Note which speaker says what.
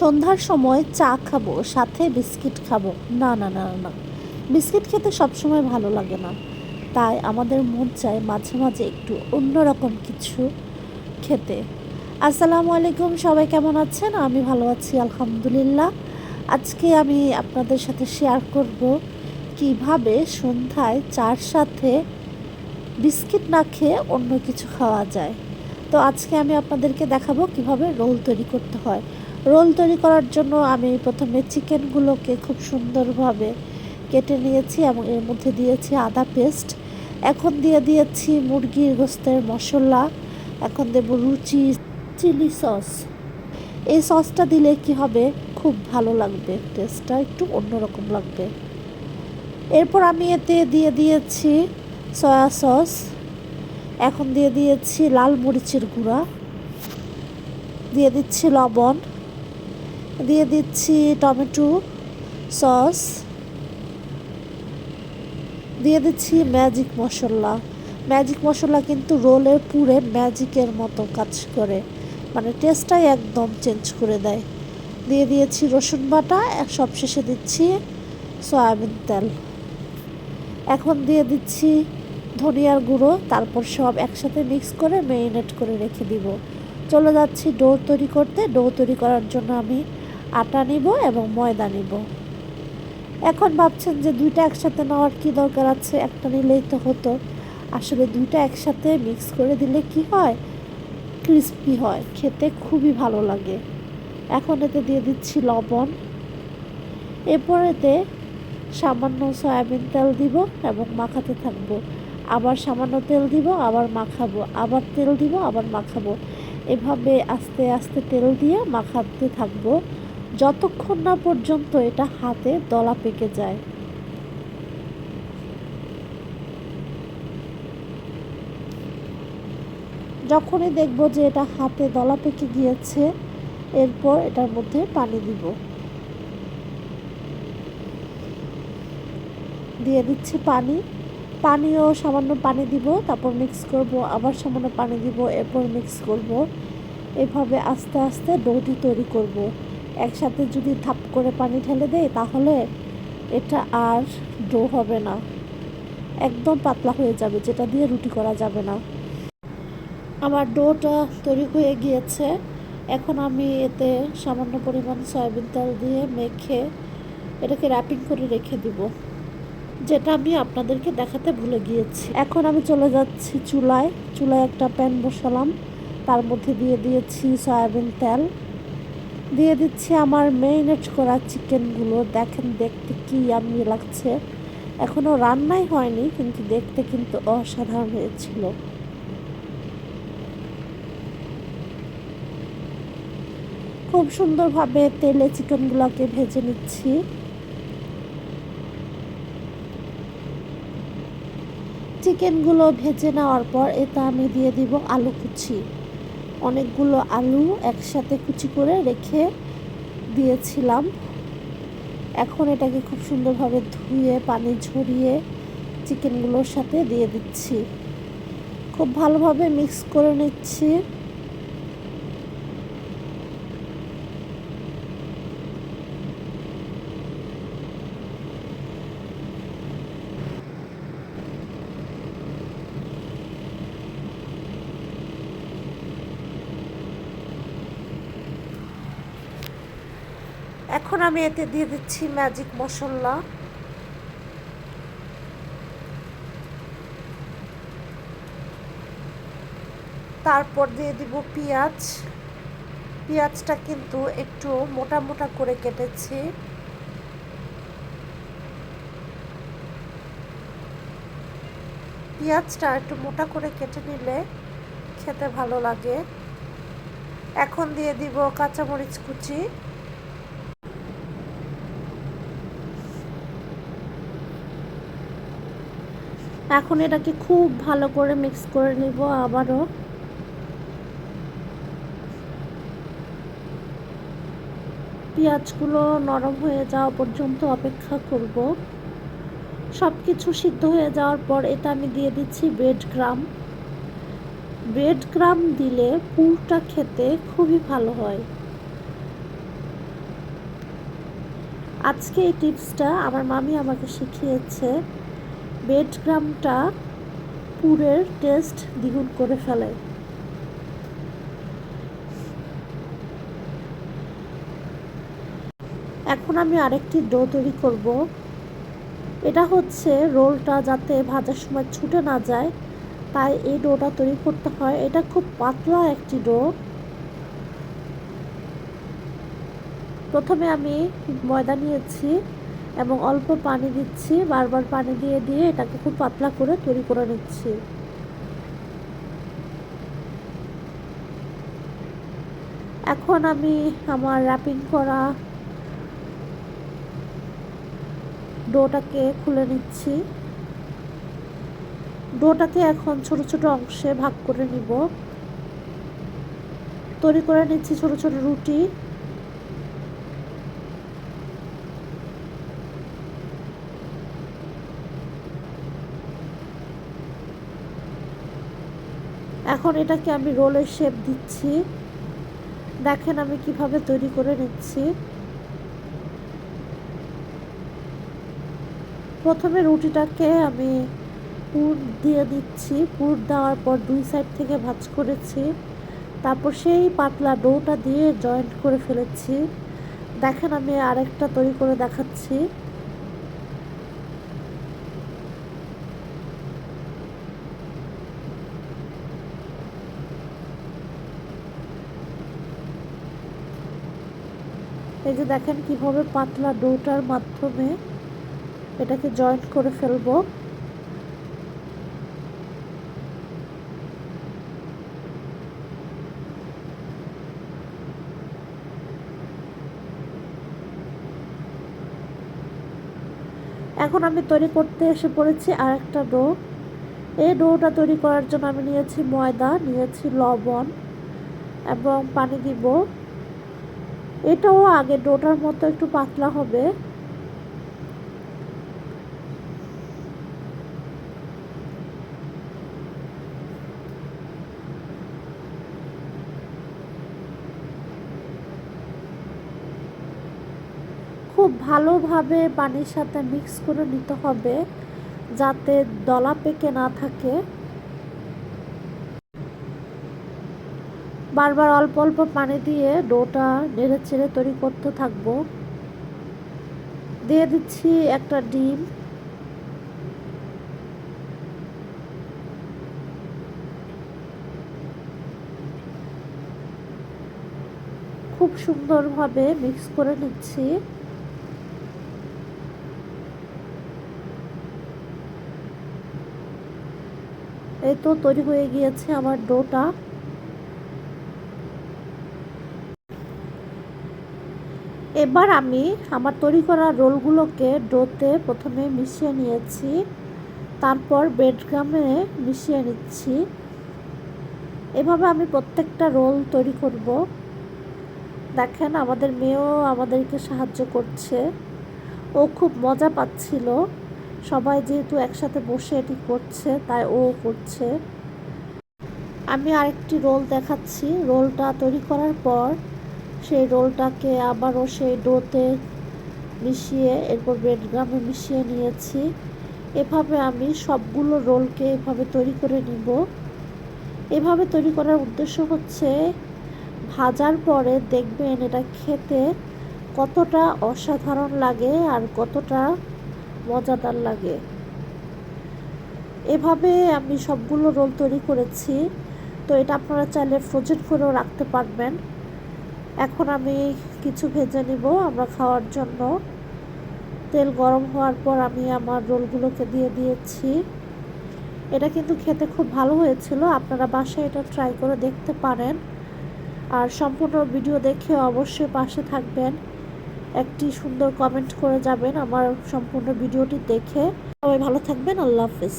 Speaker 1: সন্ধ্যার সময় চা খাব সাথে বিস্কিট খাব। না না না না, বিস্কিট খেতে সবসময় ভালো লাগে না। তাই আমাদের মন চায় মাঝে মাঝে একটু অন্যরকম কিছু খেতে। আসসালামু আলাইকুম সবাই কেমন আছেন? আমি ভালো আছি আলহামদুলিল্লাহ। আজকে আমি আপনাদের সাথে শেয়ার করব কীভাবে সন্ধ্যায় চার সাথে বিস্কিট না খেয়ে অন্য কিছু খাওয়া যায়। তো আজকে আমি আপনাদেরকে দেখাবো কীভাবে রোল তৈরি করতে হয়। রোল তৈরি করার জন্য আমি প্রথমে চিকেনগুলোকে খুব সুন্দরভাবে কেটে নিয়েছি এবং এর মধ্যে দিয়েছি আদা পেস্ট। এখন দিয়ে দিয়েছি মুরগির গোস্তের মশলা। এখন দেব রুচি চিলি সস। এই সসটা দিলে কি হবে? খুব ভালো লাগবে, টেস্টটা একটু অন্যরকম লাগবে। এরপর আমি এতে দিয়ে দিয়েছি সয়া সস। এখন দিয়ে দিয়েছি লাল মরিচের গুঁড়া। দিয়ে দিচ্ছি লবণ। দিয়ে দিচ্ছি টমেটো সস। দিয়ে দিচ্ছি ম্যাজিক মশলা। ম্যাজিক মশলা কিন্তু রোলে পুরে ম্যাজিকের মতো কাজ করে। মানে টেস্টটাই একদম চেঞ্জ করে দেয়। দিয়ে দিয়েছি রসুন বাটা সবশেষে দিচ্ছি সয়াবিন তেল। এখন দিয়ে দিচ্ছি ধনিয়ার গুঁড়ো, তারপর সব একসাথে মিক্স করে মেরিনেট করে রেখে দিব। চলে যাচ্ছি ডো তৈরি করতে। ডো তৈরি করার জন্য আমি আটা নিব এবং ময়দা নিব। এখন ভাবছেন যে দুইটা একসাথে নেওয়ার কী দরকার আছে? একটা নিলেই তো হতো। আসলে দুইটা একসাথে মিক্স করে দিলে কি হয়? ক্রিস্পি হয়। খেতে খুবই ভালো লাগে। এখন এতে দিয়ে দিচ্ছি লবণ। এরপর এতে সামান্য সয়াবিন তেল দিব এবং মাখাতে থাকব। আবার সামান্য তেল দিব, আবার মাখাবো। আবার তেল দিব, আবার মাখাবো। এভাবে আস্তে আস্তে তেল দিয়ে মাখাতে থাকব। যতক্ষণ না পর্যন্ত এটা হাতে দলা পেকে যায়। যখনই দেখব যে এটা হাতে দলা পেকে গিয়েছে, এরপর এটার মধ্যে পানি দিব। দিয়ে দিচ্ছি পানি। পানিও সামান্য পানি দিব, তারপর মিক্স করব, আবার সামান্য পানি দিব, এরপর মিক্স করব। এভাবে আস্তে আস্তে ডোটি তৈরি করব। একসাথে যদি থাপ করে পানি ঢেলে দেয় তাহলে এটা আর ডো হবে না। একদম পাতলা হয়ে যাবে, যেটা দিয়ে রুটি করা যাবে না। আমার ডোটা তৈরি হয়ে গিয়েছে। এখন আমি এতে সামান্য পরিমাণ সয়াবিন তেল দিয়ে মেখে এটাকে র্যাপিং করে রেখে দিব, যেটা আমি আপনাদেরকে দেখাতে ভুলে গিয়েছি। এখন আমি চলে যাচ্ছি চুলায়। চুলায় একটা প্যান বসালাম। তার মধ্যে দিয়ে দিয়েছি সয়াবিন তেল। দিয়ে দিচ্ছি আমার মেরিনেট করা চিকেনগুলো দেখেন দেখতে কি আমি লাগছে। এখনও রান্নাই হয়নি, কিন্তু দেখতে কিন্তু অসাধারণ হয়েছিল। খুব সুন্দরভাবে তেলে চিকেনগুলোকে ভেজে নিচ্ছি। চিকেনগুলো ভেজে নেওয়ার পর এতে আমি দিয়ে দিব আলু কুচি। অনেকগুলো আলু একসাথে কুচি করে রেখে দিয়েছিলাম। এখন এটাকে খুব সুন্দরভাবে ধুয়ে, পানি ঝরিয়ে চিকেনগুলোর সাথে দিয়ে দিচ্ছি। খুব ভালোভাবে মিক্স করে নিচ্ছি। এখন আমি এতে দিয়ে দিচ্ছি ম্যাজিক মশলা। তারপর দিয়ে দিব পেঁয়াজ। পেঁয়াজটা কিন্তু একটু মোটা মোটা করে কেটেছি। পেঁয়াজটা একটু মোটা করে কেটে নিলে খেতে ভালো লাগে। এখন দিয়ে দিব কাঁচামরিচ কুচি। এখন এটাকে খুব ভালো করে মিক্স করে নিব আবারও। পেঁয়াজগুলো নরম হয়ে যাওয়া পর্যন্ত অপেক্ষা করব। সব কিছু সিদ্ধ হয়ে যাওয়ার পর এটা আমি দিয়ে দিচ্ছি ব্রেড গ্রাম ব্রেড গ্রাম দিলে পুরটা খেতে খুবই ভালো হয়। আজকে এই টিপসটা আমার মামি আমাকে শিখিয়েছে। বেড গ্রামটা পুরের টেস্ট দ্বিগুণ করে ফেলে। এখন আমি আরেকটি ডো তৈরি করব। এটা হচ্ছে রোলটা যাতে ভাজার সময় ছুটে না যায়, তাই এই ডোটা তৈরি করতে হয়। এটা খুব পাতলা একটি ডো। প্রথমে আমি ময়দা নিয়েছি। এবং অল্প পানি দিচ্ছি, বারবার পানি দিয়ে দিয়ে এটাকে খুব পাতলা করে তৈরি করে নিচ্ছি। এখন আমি আমার র্যাপিং করা ডোটাকে খুলে নিচ্ছি। ডোটাকে এখন ছোট ছোট অংশে ভাগ করে নিব। তৈরি করে নিচ্ছি ছোট ছোট রুটি। এখন এটাকে আমি রোলের শেপ দিচ্ছি। দেখেন আমি কীভাবে তৈরি করে নিচ্ছি। প্রথমে রুটিটাকে আমি পুর দিয়ে দিচ্ছি। পুর দেওয়ার পর দুই সাইড থেকে ভাজ করেছি। তারপর সেই পাতলা ডোটা দিয়ে জয়েন্ট করে ফেলেছি। দেখেন আমি আরেকটা তৈরি করে দেখাচ্ছি। এই যে দেখেন কীভাবে পাতলা ডোটার মাধ্যমে এটাকে জয়েন্ট করে ফেলব। এখন আমি তৈরি করতে এসে পড়েছি আর একটা ডো। এই ডোটা তৈরি করার জন্য আমি নিয়েছি ময়দা, নিয়েছি লবণ এবং পানি দিব। এটাও আগে ডোটার মতো একটু পাতলা হবে। খুব ভালোভাবে পানির সাথে মিক্স করে নিতে হবে, যাতে দলা পেকে না থাকে। বারবার অল্প অল্প পানি দিয়ে ডোটা নেড়ে চেড়ে তৈরি করতে থাকব। দিয়ে দিচ্ছি একটা ডিম। খুব সুন্দরভাবে মিক্স করে নিচ্ছি। এই তো তৈরি হয়ে গিয়েছে আমার ডোটা। এবার আমি আমার তৈরি করা রোলগুলোকে ডোতে প্রথমে মিশিয়ে নিয়েছি, তারপর বেডগ্রামে মিশিয়ে নিচ্ছি। এভাবে আমি প্রত্যেকটা রোল তৈরি করব। দেখেন, আমাদের মেয়েও আমাদেরকে সাহায্য করছে। ও খুব মজা পাচ্ছিল। সবাই যেহেতু একসাথে বসে এটি করছে, তাই ও করছে। আমি আরেকটি রোল দেখাচ্ছি। রোলটা তৈরি করার পর সেই রোলটাকে আবারও সেই ডোতে মিশিয়ে, এরপর ব্রেডগ্রামে মিশিয়ে নিয়েছি। এভাবে আমি সবগুলো রোলকে এভাবে তৈরি করে নিব। এভাবে তৈরি করার উদ্দেশ্য হচ্ছে, ভাজার পরে দেখবেন এটা খেতে কতটা অসাধারণ লাগে আর কতটা মজাদার লাগে। এভাবে আমি সবগুলো রোল তৈরি করেছি। তো এটা আপনারা চাইলে ফ্রোজেন করেও রাখতে পারবেন। এখন আমি কিছু ভেজে নিব, আমরা খাওয়ার জন্য। তেল গরম হওয়ার পর আমি আমার রোলগুলোকে দিয়ে দিয়েছি। এটা কিন্তু খেতে খুব ভালো হয়েছিল, আপনারা বাসায় এটা ট্রাই করে দেখতে পারেন। আর সম্পূর্ণ ভিডিও দেখে অবশ্যই পাশে থাকবেন, একটি সুন্দর কমেন্ট করে যাবেন আমার সম্পূর্ণ ভিডিওটি দেখে। সবাই ভালো থাকবেন, আল্লাহ হাফিজ।